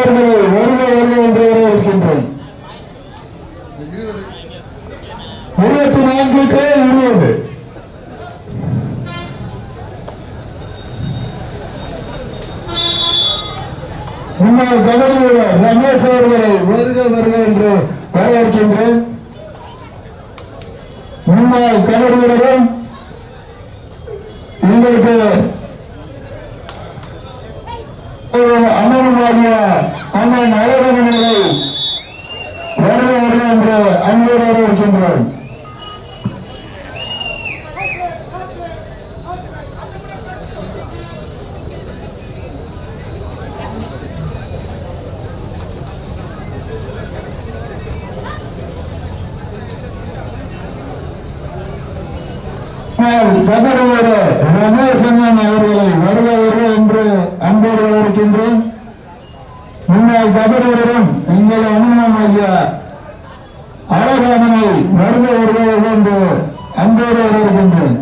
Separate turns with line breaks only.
வருகிறது வருக வருக என்று வரவேற்கின்றேன் இருபத்தி நான்குக்கு இருபது. முன்னாள் கபடி வீரர் ரமேஷ் அவர்களை வருக வருக என்று வரவேற்கின்றேன். முன்னாள் கபடி வீரரும் எங்களுக்கு அண்ணனுமாகிய அண்ணன் அழகமணிகளை வருக என்று அன்போடு வரவேற்கின்றோம் கபடி வீரர் அவர்களை வருக வருக என்று அன்போடு வருகின்றேன் முன்னாள் கபடி எங்கள் அண்ணன் ஐயா. அழகாமனை வருக வருக என்று அன்போடு வருகின்றேன்